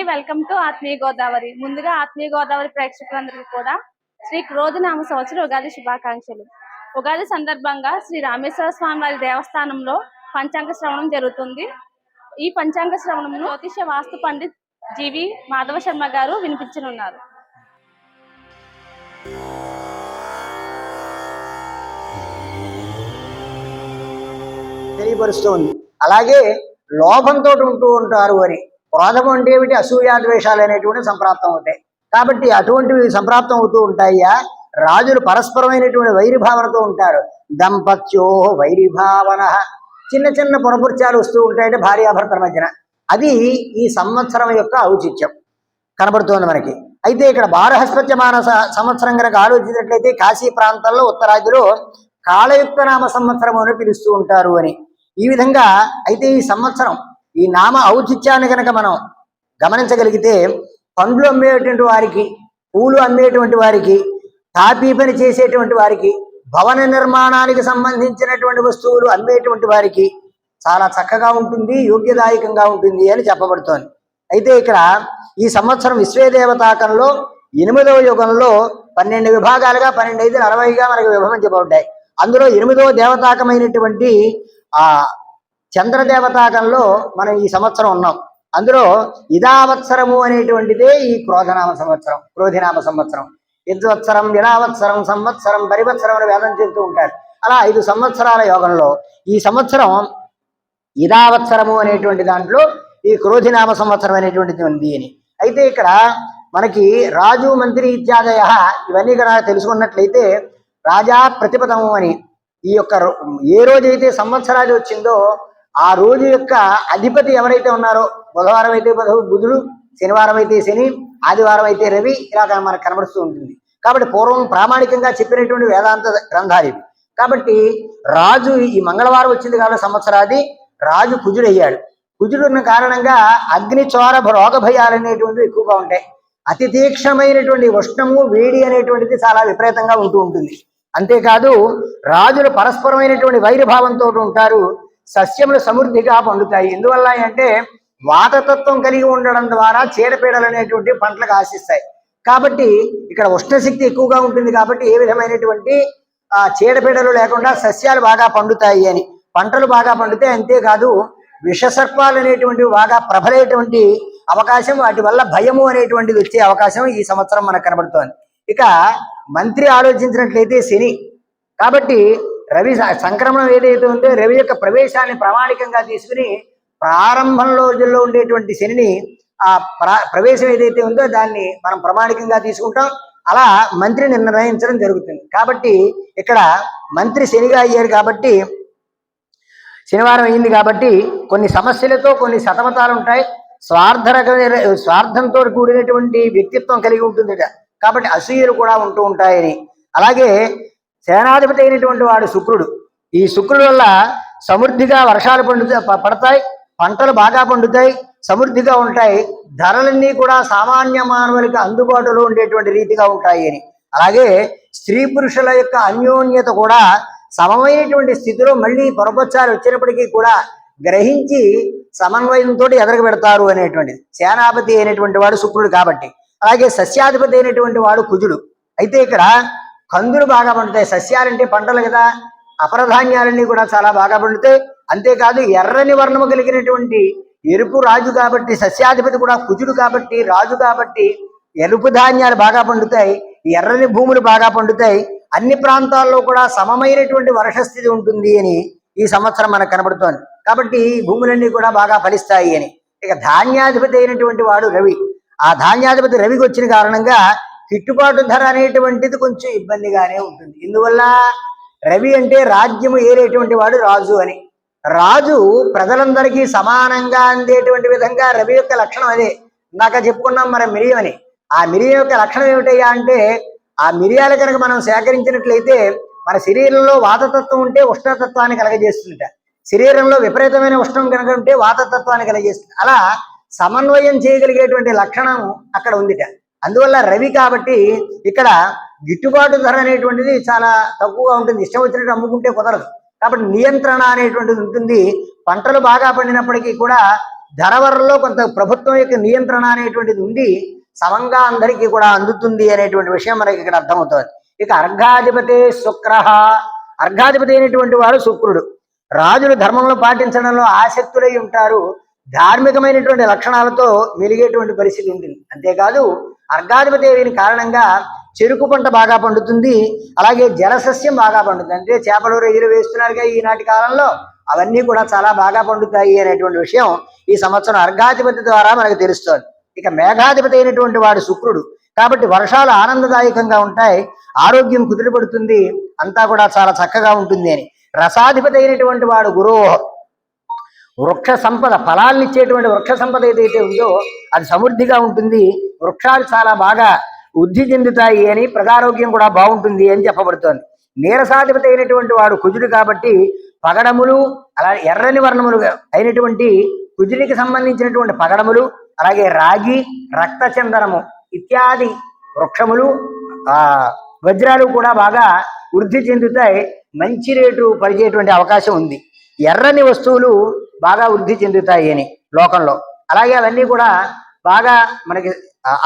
అండి. Welcome to ఆత్మీయ గోదావరి. ముందుగా ఆత్మీయ గోదావరి ప్రేక్షకులందరికీ కూడా శ్రీ క్రోధనామ సంవత్సరం ఉగాది శుభాకాంక్షలు. ఉగాది సందర్భంగా శ్రీ రామేశ్వర స్వామి వారి దేవస్థానంలో పంచాంగ శ్రవణం జరుగుతుంది. ఈ పంచాంగ శ్రవణం జ్యోతిష వాస్తు పండిత్ జీవి మాధవ శర్మ గారు వినిపించనున్నారు. తెలియపరుస్తోంది. అలాగే లోభంతో ఉంటూ ఉంటారు అని క్రోధం అంటే ఏమిటి? అసూయాద్వేషాలు అనేటువంటి సంప్రాప్తం అవుతాయి. కాబట్టి అటువంటివి సంప్రాప్తం అవుతూ ఉంటాయ్యా రాజులు పరస్పరమైనటువంటి వైరిభావనతో ఉంటారు. దంపత్యో వైరిభావన. చిన్న చిన్న పునపుర్చాలు వస్తూ ఉంటాయంటే భార్యాభర్తల మధ్యన. అది ఈ సంవత్సరం యొక్క ఔచిత్యం. కనబడుతోంది మనకి. అయితే ఇక్కడ బారహస్పత్యమాన సంవత్సరం కనుక ఆలోచించినట్లయితే కాశీ ప్రాంతాల్లో ఉత్తరాదిలో కాళయుక్త నామ సంవత్సరం అని పిలుస్తూ ఉంటారు అని. ఈ విధంగా అయితే ఈ సంవత్సరం ఈ నామ ఔచిత్యాన్ని కనుక మనం గమనించగలిగితే పండ్లు అమ్మేటువంటి వారికి పూలు అమ్మేటువంటి వారికి తాపీ పని చేసేటువంటి వారికి భవన నిర్మాణానికి సంబంధించినటువంటి వస్తువులు అమ్మేటువంటి వారికి చాలా చక్కగా ఉంటుంది యోగ్యదాయకంగా ఉంటుంది అని చెప్పబడుతోంది. అయితే ఇక్కడ ఈ సంవత్సరం విశ్వేదేవతాకంలో ఎనిమిదవ యుగంలో పన్నెండు విభాగాలుగా పన్నెండు ఐదు అరవైగా మనకు విభజించబడ్డాయి. అందులో ఎనిమిదవ దేవతాకమైనటువంటి ఆ చంద్రదేవతాకంలో మనం ఈ సంవత్సరం ఉన్నాం. అందులో ఇదావత్సరము అనేటువంటిదే ఈ క్రోధనామ సంవత్సరం క్రోధినామ సంవత్సరం. యద్వత్సరం ఇలావత్సరం సంవత్సరం పరివత్సరం అని వేదం చెబుతూ ఉంటారు. అలా ఐదు సంవత్సరాల యోగంలో ఈ సంవత్సరం ఇదావత్సరము అనేటువంటి దాంట్లో ఈ క్రోధినామ సంవత్సరం అనేటువంటిది ఉంది అని. అయితే ఇక్కడ మనకి రాజు మంత్రి ఇత్యాదయ ఇవన్నీ కనుక తెలుసుకున్నట్లయితే రాజా ప్రతిపదము అని ఈ యొక్క ఏ రోజైతే సంవత్సరాది వచ్చిందో ఆ రోజు యొక్క అధిపతి ఎవరైతే ఉన్నారో బుధవారం అయితే బుధుడు శనివారం అయితే శని ఆదివారం అయితే రవి ఇలా మనకు కనబడుతూ ఉంటుంది. కాబట్టి పూర్వం ప్రామాణికంగా చెప్పినటువంటి వేదాంత గ్రంథాలు ఇవి. కాబట్టి రాజు ఈ మంగళవారం వచ్చింది కాబట్టి సంవత్సరాది రాజు కుజుడయ్యాడు. కుజుడున్న కారణంగా అగ్నిచోర రోగ భయాలు అనేటువంటివి ఎక్కువగా ఉంటాయి. అతి తీక్షణమైనటువంటి ఉష్ణము వేడి అనేటువంటిది చాలా విపరీతంగా ఉంటూ ఉంటుంది. అంతేకాదు రాజులు పరస్పరమైనటువంటి వైరభావంతో ఉంటారు. సస్యములు సమృద్ధిగా పండుతాయి. ఎందువల్ల అంటే వాతతత్వం కలిగి ఉండడం ద్వారా చీడపీడలు అనేటువంటి పంటలకు ఆశిస్తాయి. కాబట్టి ఇక్కడ ఉష్ణశక్తి ఎక్కువగా ఉంటుంది కాబట్టి ఏ విధమైనటువంటి ఆ చీడపీడలు లేకుండా సస్యాలు బాగా పండుతాయి అని. పంటలు బాగా పండితే అంతేకాదు విషసర్పాలు అనేటువంటివి బాగా ప్రబలేటువంటి అవకాశం వాటి వల్ల భయము అనేటువంటిది వచ్చే అవకాశం ఈ సంవత్సరం మనకు కనబడుతోంది. ఇక మంత్రి ఆలోచించినట్లయితే శని. కాబట్టి రవి సంక్రమణం ఏదైతే ఉందో రవి యొక్క ప్రవేశాన్ని ప్రామాణికంగా తీసుకుని ప్రారంభం రోజుల్లో ఉండేటువంటి శనిని ఆ ప్ర ప్రవేశం ఏదైతే ఉందో దాన్ని మనం ప్రామాణికంగా తీసుకుంటాం. అలా మంత్రిని నిర్ణయించడం జరుగుతుంది. కాబట్టి ఇక్కడ మంత్రి శనిగా అయ్యారు కాబట్టి శనివారం అయింది కాబట్టి కొన్ని సమస్యలతో కొన్ని సతమతాలు ఉంటాయి. స్వార్థ రకమైన స్వార్థంతో కూడినటువంటి వ్యక్తిత్వం కలిగి ఉంటుంది కాబట్టి అసూయలు కూడా ఉంటూ ఉంటాయని. అలాగే సేనాధిపతి అయినటువంటి వాడు శుక్రుడు. ఈ శుక్రుడు వల్ల సమృద్ధిగా వర్షాలు పండుతా పడతాయి పంటలు బాగా పండుతాయి సమృద్ధిగా ఉంటాయి ధరలన్నీ కూడా సామాన్య మానవులకి అందుబాటులో ఉండేటువంటి రీతిగా ఉంటాయి అని. అలాగే స్త్రీ పురుషుల యొక్క అన్యోన్యత కూడా సమమైనటువంటి స్థితిలో మళ్ళీ పొరపచ్చాలు వచ్చినప్పటికీ కూడా గ్రహించి సమన్వయంతో ఎదరగ పెడతారు అనేటువంటిది. సేనాపతి అయినటువంటి వాడు శుక్రుడు కాబట్టి. అలాగే సస్యాధిపతి అయినటువంటి వాడు కుజుడు. అయితే ఇక్కడ కందులు బాగా పండుతాయి. సస్యాలంటే పంటలు కదా. అపరధాన్యాలన్నీ కూడా చాలా బాగా పండుతాయి. అంతేకాదు ఎర్రని వర్ణము కలిగినటువంటి ఎరుపు రాజు కాబట్టి సస్యాధిపతి కూడా కుజుడు కాబట్టి రాజు కాబట్టి ఎరుపు ధాన్యాలు బాగా పండుతాయి. ఎర్రని భూములు బాగా పండుతాయి. అన్ని ప్రాంతాల్లో కూడా సమమైనటువంటి వర్షస్థితి ఉంటుంది అని ఈ సంవత్సరం మనకు కనబడుతోంది. కాబట్టి భూములన్నీ కూడా బాగా ఫలిస్తాయి అని. ఇక ధాన్యాధిపతి అయినటువంటి వాడు రవి. ఆ ధాన్యాధిపతి రవికి వచ్చిన కారణంగా గిట్టుబాటు ధర అనేటువంటిది కొంచెం ఇబ్బందిగానే ఉంటుంది. ఇందువల్ల రవి అంటే రాజ్యము ఏరేటువంటి వాడు రాజు అని. రాజు ప్రజలందరికీ సమానంగా అందేటువంటి విధంగా రవి యొక్క లక్షణం అదే. ఇందాక చెప్పుకున్నాం మరి మిరియం అని. ఆ మిరియం యొక్క లక్షణం ఏమిటయ్యా అంటే ఆ మిరియాలు కనుక మనం సేకరించినట్లయితే మన శరీరంలో వాతతత్వం ఉంటే ఉష్ణతత్వాన్ని కలగజేస్తుంట శరీరంలో విపరీతమైన ఉష్ణం కనుక ఉంటే వాతతత్వాన్ని కలగజేస్తుంది. అలా సమన్వయం చేయగలిగేటువంటి లక్షణం అక్కడ ఉందిట. అందువల్ల రవి కాబట్టి ఇక్కడ గిట్టుబాటు ధర అనేటువంటిది చాలా తక్కువగా ఉంటుంది. ఇష్టం వచ్చినట్టు అమ్ముకుంటే కుదరదు. కాబట్టి నియంత్రణ అనేటువంటిది ఉంటుంది. పంటలు బాగా పండినప్పటికీ కూడా ధరవరలో కొంత ప్రభుత్వం యొక్క నియంత్రణ అనేటువంటిది ఉంది. సమంగా అందరికీ కూడా అందుతుంది అనేటువంటి విషయం మనకి ఇక్కడ అర్థమవుతుంది. ఇక అర్ఘాధిపతి శుక్ర. అర్ఘాధిపతి అయినటువంటి వాడు శుక్రుడు. రాజులు ధర్మంలో పాటించడంలో ఆసక్తులై ఉంటారు. ధార్మికమైనటువంటి లక్షణాలతో మెలిగేటువంటి పరిస్థితి ఉంటుంది. అంతేకాదు అర్ఘాధిపతి అయిన కారణంగా చెరుకు పంట బాగా పండుతుంది అలాగే జలసస్యం బాగా పండుతుంది. అంటే చేపలు రొయ్యలు వేస్తున్నారుగా ఈనాటి కాలంలో అవన్నీ కూడా చాలా బాగా పండుతాయి అనేటువంటి విషయం ఈ సంవత్సరం అర్ఘాధిపతి ద్వారా మనకు తెలుస్తోంది. ఇక మేఘాధిపతి అయినటువంటి వాడు శుక్రుడు. కాబట్టి వర్షాలు ఆనందదాయకంగా ఉంటాయి ఆరోగ్యం కుదిరిపడుతుంది అంతా కూడా చాలా చక్కగా ఉంటుంది అని. రసాధిపతి అయినటువంటి వాడు గురువు. వృక్ష సంపద ఫలాలను ఇచ్చేటువంటి వృక్ష సంపద ఏదైతే ఉందో అది సమృద్ధిగా ఉంటుంది. వృక్షాలు చాలా బాగా వృద్ధి చెందుతాయి అని ప్రజారోగ్యం కూడా బాగుంటుంది అని చెప్పబడుతోంది. నీరసాధిపతి అయినటువంటి వాడు కుజుడు కాబట్టి పగడములు అలా ఎర్రని వర్ణములు అయినటువంటి కుజుడికి సంబంధించినటువంటి పగడములు అలాగే రాగి రక్త చందనము ఇత్యాది వృక్షములు ఆ వజ్రాలు కూడా బాగా వృద్ధి చెందుతాయి. మంచి రేటు పడిచేటువంటి అవకాశం ఉంది. ఎర్రని వస్తువులు బాగా వృద్ధి చెందుతాయి అని లోకంలో. అలాగే అవన్నీ కూడా బాగా మనకి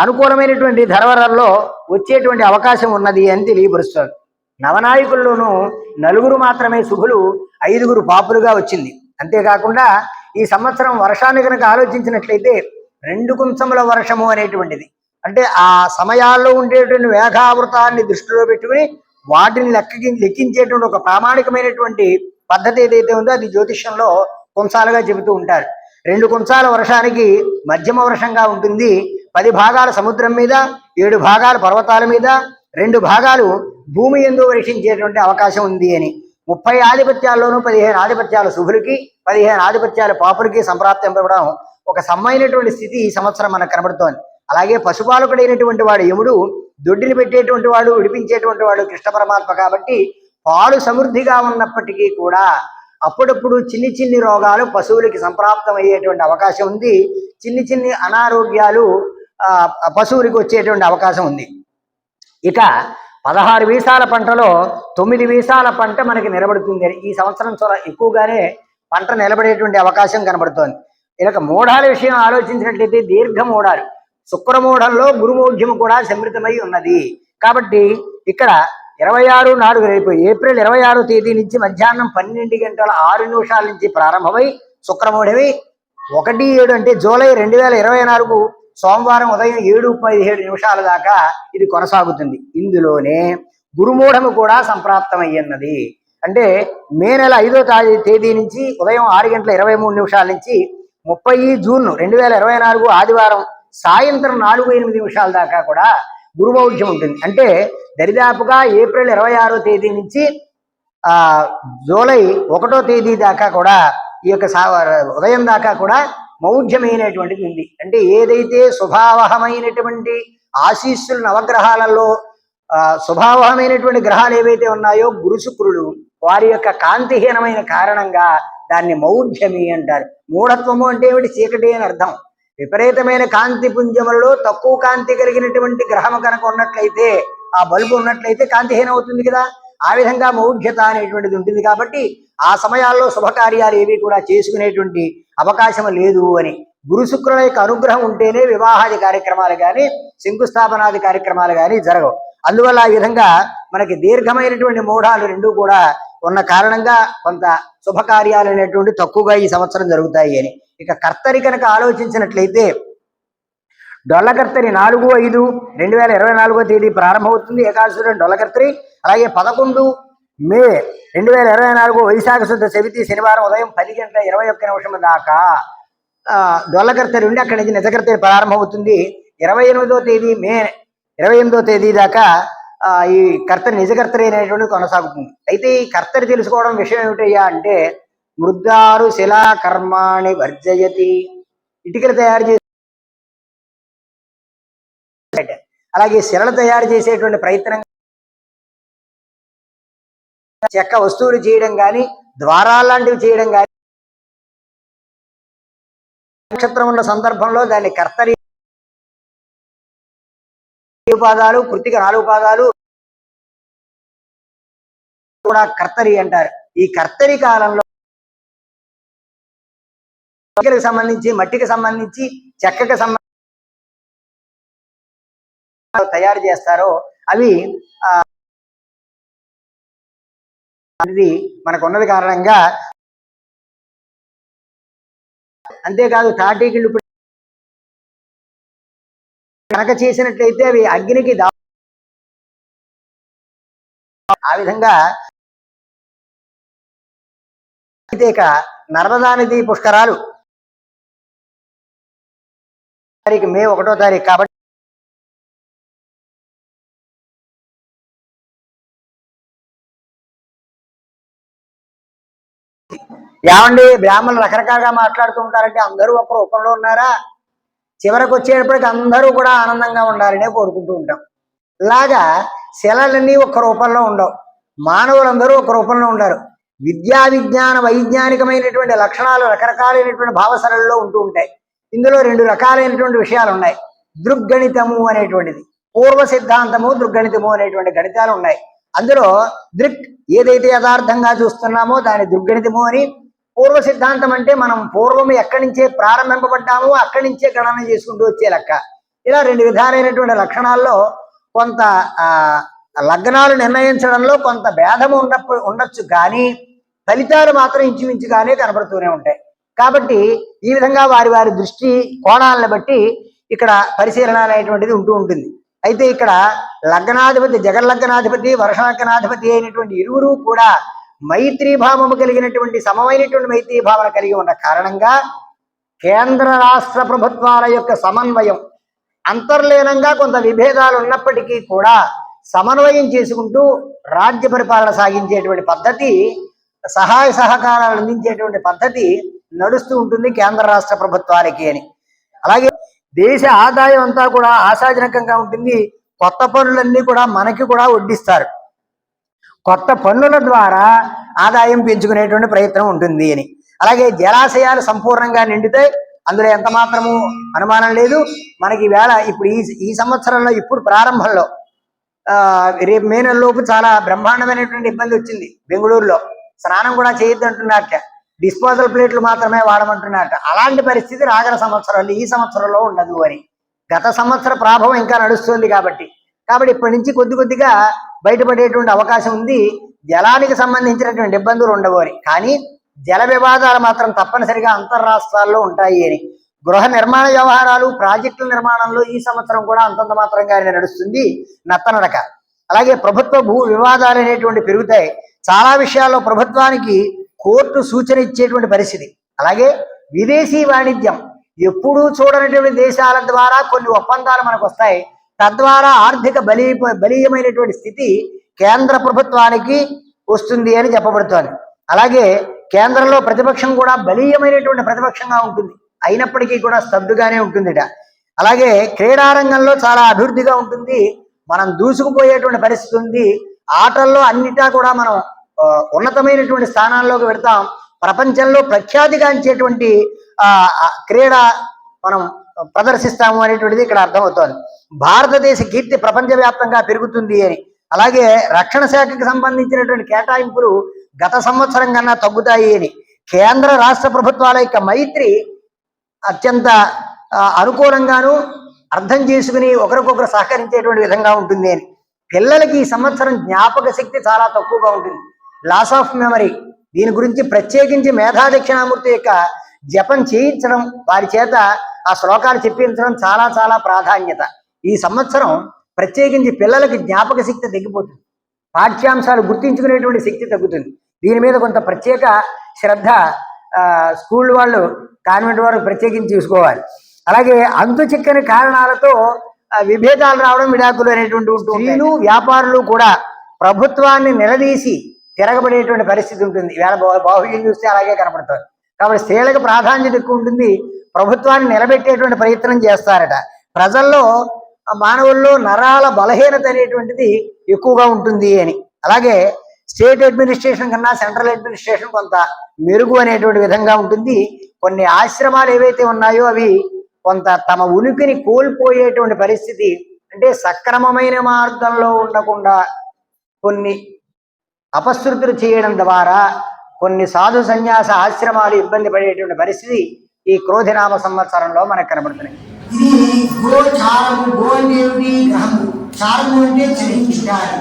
అనుకూలమైనటువంటి ధరవరల్లో వచ్చేటువంటి అవకాశం ఉన్నది అని తెలియపరుస్తారు నవనాయకుల్లోనూ నలుగురు మాత్రమే శుభులు ఐదుగురు పాపులుగా వచ్చింది. అంతేకాకుండా ఈ సంవత్సరం వర్షాన్ని కనుక ఆలోచించినట్లయితే రెండు కుంచముల వర్షము అనేటువంటిది. అంటే ఆ సమయాల్లో ఉండేటువంటి వేఘావృతాన్ని దృష్టిలో పెట్టుకుని వాటిని లెక్కకి లెక్కించేటువంటి ఒక ప్రామాణికమైనటువంటి పద్ధతి ఏదైతే ఉందో అది జ్యోతిష్యంలో కుంచాలుగా చెబుతూ ఉంటారు. రెండు కుంచాల వర్షానికి మధ్యమ వర్షంగా ఉంటుంది. పది భాగాలు సముద్రం మీద ఏడు భాగాలు పర్వతాల మీద రెండు భాగాలు భూమి ఎందు వర్షించేటువంటి అవకాశం ఉంది అని. ముప్పై ఆధిపత్యాల్లోనూ పదిహేను ఆధిపత్యాలు శుభులకి పదిహేను ఆధిపత్యాలు పాపులకి సంప్రాప్తింపడం ఒక సమ్మైనటువంటి స్థితి ఈ సంవత్సరం మనకు కనబడుతోంది. అలాగే పశుపాలకుడైనటువంటి వాడు యముడు దొడ్డిని పెట్టేటువంటి వాడు విడిపించేటువంటి వాడు కృష్ణ పరమాత్మ కాబట్టి పాలు సమృద్ధిగా ఉన్నప్పటికీ కూడా అప్పుడప్పుడు చిన్ని చిన్ని రోగాలు పశువులకి సంప్రాప్తం అయ్యేటువంటి అవకాశం ఉంది. చిన్ని చిన్ని అనారోగ్యాలు ఆ, పశువులకి వచ్చేటువంటి అవకాశం ఉంది. ఇక పదహారు వీసాల పంటలో తొమ్మిది వీసాల పంట మనకి నిలబడుతుంది. అని ఈ సంవత్సరం చాలా ఎక్కువగానే పంట నిలబడేటువంటి అవకాశం కనబడుతోంది. ఇక మూఢాల విషయం ఆలోచించినట్లయితే దీర్ఘ మూఢాలు శుక్రమూఢంలో గురుమూఢ్యము కూడా సమృద్ధమై ఉన్నది. కాబట్టి ఇక్కడ ఇరవై ఆరు నాలుగు రేపు ఏప్రిల్ ఇరవై ఆరో తేదీ నుంచి మధ్యాహ్నం పన్నెండు గంటల ఆరు నిమిషాల నుంచి ప్రారంభమై శుక్రమూఢమి ఒకటి ఏడు అంటే జూలై రెండు వేల ఇరవై నాలుగు సోమవారం ఉదయం ఏడు పదిహేడు నిమిషాల దాకా ఇది కొనసాగుతుంది. ఇందులోనే గురుమూఢము కూడా సంప్రాప్తమయ్యున్నది. అంటే మే నెల ఐదో తారీ తేదీ నుంచి ఉదయం ఆరు గంటల ఇరవై మూడు నిమిషాల నుంచి ముప్పై జూన్ రెండు వేల ఇరవై నాలుగు ఆదివారం సాయంత్రం నాలుగు ఎనిమిది నిమిషాల దాకా కూడా గురుమౌఢ్యం ఉంటుంది. అంటే దరిదాపుగా ఏప్రిల్ ఇరవై ఆరో తేదీ నుంచి ఆ జూలై ఒకటో తేదీ దాకా కూడా ఈ యొక్క సా ఉదయం దాకా కూడా మౌఢ్యమైనటువంటిది ఉంది. అంటే ఏదైతే స్వభావహమైనటువంటి ఆశీస్సులు నవగ్రహాలలో ఆ, స్వభావమైనటువంటి గ్రహాలు ఏవైతే ఉన్నాయో గురుశుక్రులు వారి యొక్క కాంతిహీనమైన కారణంగా దాన్ని మౌఢ్యమి అంటారు. మూఢత్వము అంటే ఏమిటి? చీకటి అని అర్థం. విపరీతమైన కాంతి పుంజములలో తక్కువ కాంతి కలిగినటువంటి గ్రహం కనుక ఉన్నట్లయితే ఆ బల్బు ఉన్నట్లయితే కాంతిహీనం అవుతుంది కదా? ఆ విధంగా మౌఢ్యత అనేటువంటిది ఉంటుంది కాబట్టి ఆ సమయాల్లో శుభకార్యాలు ఏవి కూడా చేసుకునేటువంటి అవకాశం లేదు అని. గురు శుక్రుల యొక్క అనుగ్రహం ఉంటేనే వివాహాది కార్యక్రమాలు కానీ శంకుస్థాపనాది కార్యక్రమాలు కానీ జరగవు. అందువల్ల ఆ విధంగా మనకి దీర్ఘమైనటువంటి మూఢాలు రెండు కూడా ఉన్న కారణంగా కొంత శుభకార్యాలు అనేటువంటి తక్కువగా ఈ సంవత్సరం జరుగుతాయి అని. ఇక కర్తరి కనుక ఆలోచించినట్లయితే డొల్లకర్తరి నాలుగు ఐదు రెండు వేల ఇరవై నాలుగో తేదీ ప్రారంభమవుతుంది ఏకాదశి డొల్లకర్తరి. అలాగే పదకొండు మే రెండు వేల ఇరవై నాలుగు వైశాఖ శుద్ధ చవితి శనివారం ఉదయం పది గంటల ఇరవై ఒక్క నిమిషం దాకా డొల్లకర్తరి ఉండి అక్కడి నుంచి నిజకర్తరి ప్రారంభమవుతుంది. ఇరవై ఎనిమిదో తేదీ మే ఇరవై ఎనిమిదో తేదీ దాకా ఈ కర్త నిజకర్తరి అనేటువంటి కొనసాగుతుంది. అయితే ఈ కర్తరి తెలుసుకోవడం విషయం ఏమిటయ్యా అంటే మృద్దారు శిలా కర్మాణి వర్జయతి ఇటుకలు తయారు చేసి అలాగే శిలలు తయారు చేసేటువంటి ప్రయత్నం చెక్క వస్తువులు చేయడం కానీ ద్వారాలు లాంటివి చేయడం కానీ నక్షత్రం ఉన్న సందర్భంలో దాన్ని కర్తరి మూడు పాదాలు కృతిక నాలుగు పాదాలు కూడా కర్తరి అంటారు. ఈ కర్తరి కాలంలో సంబంధించి మట్టికి సంబంధించి చెక్కకి సంబంధించి తయారు చేస్తారో అవి ఆ, ఇది మనకు ఉన్నది కారణంగా అంతేకాదు తాటీకిళ్ళు కనుక చేసినట్లయితే అవి అగ్నికి దా ఆ విధంగా అయితే ఇక నర్మదా నది పుష్కరాలు. తారీఖు మే ఒకటో తారీఖు కాబట్టి ఏమండి? బ్రాహ్మణులు రకరకాలుగా మాట్లాడుతూ ఉంటారంటే అందరూ ఒక రూపంలో ఉన్నారా? చివరకు వచ్చేటప్పటికి అందరూ కూడా ఆనందంగా ఉండాలనే కోరుకుంటూ ఉంటాం. ఇలాగా శిలలన్నీ ఒక రూపంలో ఉండవు. మానవులందరూ ఒక రూపంలో ఉండరు. విద్యా విజ్ఞాన వైజ్ఞానికమైనటువంటి లక్షణాలు రకరకాలైనటువంటి భావసరళలో ఉంటూ ఉంటాయి. ఇందులో రెండు రకాలైనటువంటి విషయాలు ఉన్నాయి. దృగ్గణితము అనేటువంటిది. పూర్వ సిద్ధాంతము దృగ్గణితము అనేటువంటి గణితాలు ఉన్నాయి. అందులో దృక్ ఏదైతే యథార్థంగా చూస్తున్నామో దాని దృగ్గణితము అని పూర్వ సిద్ధాంతం అంటే మనం పూర్వం ఎక్కడి నుంచే ప్రారంభింపబడ్డామో అక్కడి నుంచే గణన చేసుకుంటూ వచ్చే లెక్క. ఇలా రెండు విధాలైనటువంటి లక్షణాల్లో కొంత ఆ, లగ్నాలు నిర్ణయించడంలో కొంత భేదము ఉండ ఉండొచ్చు కానీ ఫలితాలు మాత్రం ఇంచుమించుగానే కనబడుతూనే ఉంటాయి. కాబట్టి ఈ విధంగా వారి వారి దృష్టి కోణాలను బట్టి ఇక్కడ పరిశీలన అనేటువంటిది ఉంటూ ఉంటుంది. అయితే ఇక్కడ లగ్నాధిపతి జగల్లగ్నాధిపతి వర్షలగ్నాధిపతి అయినటువంటి ఇరువురు కూడా మైత్రీ భావము కలిగినటువంటి సమమైనటువంటి మైత్రీ భావన కలిగి ఉన్న కారణంగా కేంద్ర రాష్ట్ర ప్రభుత్వాల యొక్క సమన్వయం అంతర్లీనంగా కొంత విభేదాలు ఉన్నప్పటికీ కూడా సమన్వయం చేసుకుంటూ రాజ్య పరిపాలన సాగించేటువంటి పద్ధతి సహాయ సహకారాలు అందించేటువంటి పద్ధతి నడుస్తూ ఉంటుంది కేంద్ర రాష్ట్ర ప్రభుత్వాలకి అని. అలాగే దేశ ఆదాయం అంతా కూడా ఆశాజనకంగా ఉంటుంది. కొత్త పనులన్నీ కూడా మనకి కూడా వడ్డిస్తారు. కొత్త పన్నుల ద్వారా ఆదాయం పెంచుకునేటువంటి ప్రయత్నం ఉంటుంది అని. అలాగే జలాశయాలు సంపూర్ణంగా నిండితే అందులో ఎంత మాత్రము అనుమానం లేదు. మనకి వేళ ఇప్పుడు ఈ ఈ సంవత్సరంలో ఇప్పుడు ప్రారంభంలో ఆ, రేపు మే నెలలోపు చాలా బ్రహ్మాండమైనటువంటి ఇబ్బంది వచ్చింది బెంగళూరులో. స్నానం కూడా చేయొద్దు అంటున్నారట డిస్పోజల్ ప్లేట్లు మాత్రమే వాడమంటున్నట్ట అలాంటి పరిస్థితి రాగల సంవత్సరాలు ఈ సంవత్సరంలో ఉండదు అని. గత సంవత్సర ప్రాభవం ఇంకా నడుస్తుంది కాబట్టి. కాబట్టి ఇప్పటి నుంచి కొద్ది కొద్దిగా బయటపడేటువంటి అవకాశం ఉంది. జలానికి సంబంధించినటువంటి ఇబ్బందులు ఉండవు కానీ జల వివాదాలు మాత్రం తప్పనిసరిగా అంతర్రాష్ట్రాల్లో ఉంటాయి అని. గృహ నిర్మాణ వ్యవహారాలు ప్రాజెక్టుల నిర్మాణంలో ఈ సంవత్సరం కూడా అంతంత మాత్రంగానే నడుస్తుంది నత్తనడక. అలాగే ప్రభుత్వ భూ వివాదాలు అనేటువంటి పెరుగుతాయి. చాలా విషయాల్లో ప్రభుత్వానికి కోర్టు సూచన ఇచ్చేటువంటి పరిస్థితి. అలాగే విదేశీ వాణిజ్యం ఎప్పుడూ చూడనటువంటి దేశాల ద్వారా కొన్ని ఒప్పందాలు మనకు వస్తాయి. తద్వారా ఆర్థిక బలి బలీయమైనటువంటి స్థితి కేంద్ర ప్రభుత్వానికి వస్తుంది అని చెప్పబడుతోంది. అలాగే కేంద్రంలో ప్రతిపక్షం కూడా బలీయమైనటువంటి ప్రతిపక్షంగా ఉంటుంది. అయినప్పటికీ కూడా స్తబ్దుగానే ఉంటుందిట. అలాగే క్రీడారంగంలో చాలా అభివృద్ధిగా ఉంటుంది. మనం దూసుకుపోయేటువంటి పరిస్థితి ఉంది. ఆటల్లో అన్నిటా కూడా మనం ఉన్నతమైనటువంటి స్థానాల్లోకి పెడతాం ప్రపంచంలో ప్రఖ్యాతిగాంచేటువంటి ఆ మనం ప్రదర్శిస్తాము అనేటువంటిది ఇక్కడ అర్థమవుతోంది. భారతదేశ కీర్తి ప్రపంచవ్యాప్తంగా పెరుగుతుంది అని. అలాగే రక్షణ శాఖకి సంబంధించినటువంటి కేటాయింపులు గత సంవత్సరం కన్నా తగ్గుతాయి అని. కేంద్ర రాష్ట్ర ప్రభుత్వాల యొక్క మైత్రి అత్యంత అనుకూలంగాను అర్థం చేసుకుని ఒకరికొకరు సహకరించేటువంటి విధంగా ఉంటుంది అని. పిల్లలకి ఈ సంవత్సరం జ్ఞాపక శక్తి చాలా తక్కువగా ఉంటుంది. లాస్ ఆఫ్ మెమరీ దీని గురించి ప్రత్యేకించి మేధా దక్షిణామూర్తి యొక్క జపం చేయించడం వారి చేత ఆ శ్లోకాలు చెప్పించడం చాలా చాలా ప్రాధాన్యత. ఈ సంవత్సరం ప్రత్యేకించి పిల్లలకి జ్ఞాపక శక్తి తగ్గిపోతుంది. పాఠ్యాంశాలు గుర్తించుకునేటువంటి శక్తి తగ్గుతుంది. దీని మీద కొంత ప్రత్యేక శ్రద్ధ స్కూల్ వాళ్ళు కాన్వెంట్ వారు ప్రత్యేకించి చూసుకోవాలి అలాగే అంతు చిక్కని కారణాలతో విభేదాలు రావడం విడాకులు అనేటువంటి స్త్రీలు వ్యాపారులు కూడా ప్రభుత్వాన్ని నిలదీసి తిరగబడేటువంటి పరిస్థితి ఉంటుంది. వేళ బాహుళ్యం చూస్తే అలాగే కనపడుతుంది కాబట్టి స్త్రీలకు ప్రాధాన్యత ఎక్కువ ఉంటుంది. ప్రభుత్వాన్ని నిలబెట్టేటువంటి ప్రయత్నం చేస్తారట. ప్రజల్లో మానవుల్లో నరాల బలహీనత అనేటువంటిది ఎక్కువగా ఉంటుంది అని. అలాగే స్టేట్ అడ్మినిస్ట్రేషన్ కన్నా సెంట్రల్ అడ్మినిస్ట్రేషన్ కొంత మెరుగు అనేటువంటి విధంగా ఉంటుంది. కొన్ని ఆశ్రమాలు ఏవైతే ఉన్నాయో అవి కొంత తమ ఉనికిని కోల్పోయేటువంటి పరిస్థితి అంటే సక్రమమైన మార్గంలో ఉండకుండా కొన్ని అపశృతులు చేయడం ద్వారా కొన్ని సాధు సన్యాస ఆశ్రమాలు ఇబ్బంది పడేటువంటి పరిస్థితి ఈ క్రోధినామ సంవత్సరంలో మనకు కనబడుతున్నాయి. ఇది గో చారము గో అంటే ఏమిటి? చారము అంటే చరించుటాలి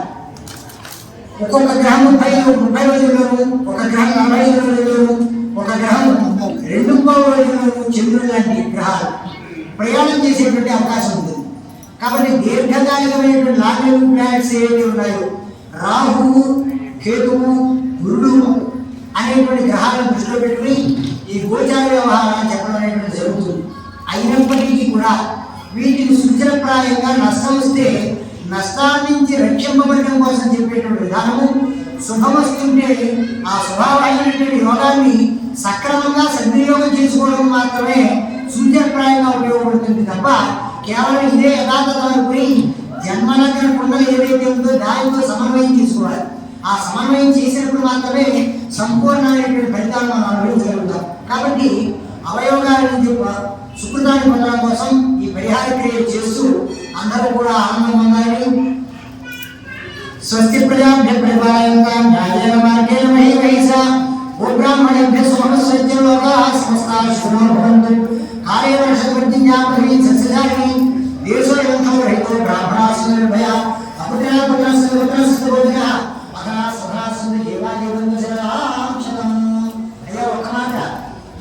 ఒక్కొక్క గ్రహం ముప్పై ముప్పై రోజుల్లోను ఒక గ్రహం నలభై ఐదు రోజుల్లోను ఒక గ్రహం రెండు ముప్పై రోజుల్లోను చంద్రుడు లాంటి గ్రహాలు ప్రయాణం చేసేటువంటి అవకాశం ఉంటుంది కాబట్టి దీర్ఘకాలికమైనటువంటి లాంగ్ లివింగ్ ప్లానెట్స్ ఏవైతే ఉన్నాయో రాహువు కేతువు గురుడు అనేటువంటి గ్రహాలను దృష్టిలో పెట్టుకుని ఈ గోచార వ్యవహారాన్ని చెప్పడం అనేటువంటి జరుగుతుంది. అయినప్పటికీ కూడా వీటిని సృజనప్రాయంగా నష్టం వస్తే నష్టాల నుంచి రక్షింపబడడం కోసం చెప్పేటువంటి విధానము శుభం వస్తుంటే ఆ స్వభావమైనటువంటి యోగాన్ని సక్రమంగా సద్వినియోగం చేసుకోవడం మాత్రమే సూచనప్రాయంగా ఉపయోగపడుతుంది తప్ప కేవలం ఇదే యథార్థత అనుకుని జన్మలగ్న కుండలు ఏదైతే ఉందో దానితో సమన్వయం చేసుకోవాలి. ఆ సమన్వయం చేసినప్పుడు మాత్రమే సంపూర్ణమైనటువంటి ఫలితాలు మనం అనుభవించగలుగుతాం. కాబట్టి అవయవగాల సుకృతాన్ని పొందడం కోసం ఈ పరిహార క్రియలు చేస్తూ అందరూ కూడా ఆనందం పొందాలి. స్వస్తి ప్రజాభ్య పరిపాలయంతాం న్యాయేన మార్గేణ మహీ మహిషా ఓ బ్రాహ్మణేభ్య సమస్తా శుభవంతు కాలే వర్షపర్జన్యాపృథివీ సస్యశాలిని దేశో రహితో బ్రాహ్మణాసు నిర్భయ పుత్రస్య పుత్రస్య భోజన అధనా సదాసు అయ్యా ఒక్క మాట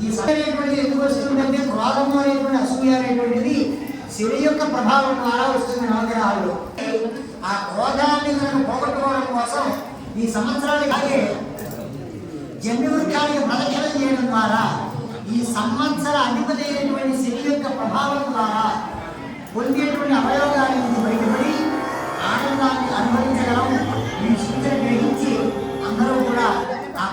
ఈ అనేటువంటి ఎందుకు వస్తుందంటే క్రోధము అనేటువంటి అసూయ అనేటువంటిది శని యొక్క ప్రభావం ద్వారా వస్తుంది నవగ్రహాల్లో ఆ క్రోధాన్ని మనం పోగొట్టుకోవడం కోసం ఈ సంవత్సరానికి అలాగే జన్యువృక్షానికి ప్రదక్షిణం చేయడం ద్వారా ఈ సంవత్సర అధిపతి అయినటువంటి శని యొక్క ప్రభావం ద్వారా పొందేటువంటి అవయోగాల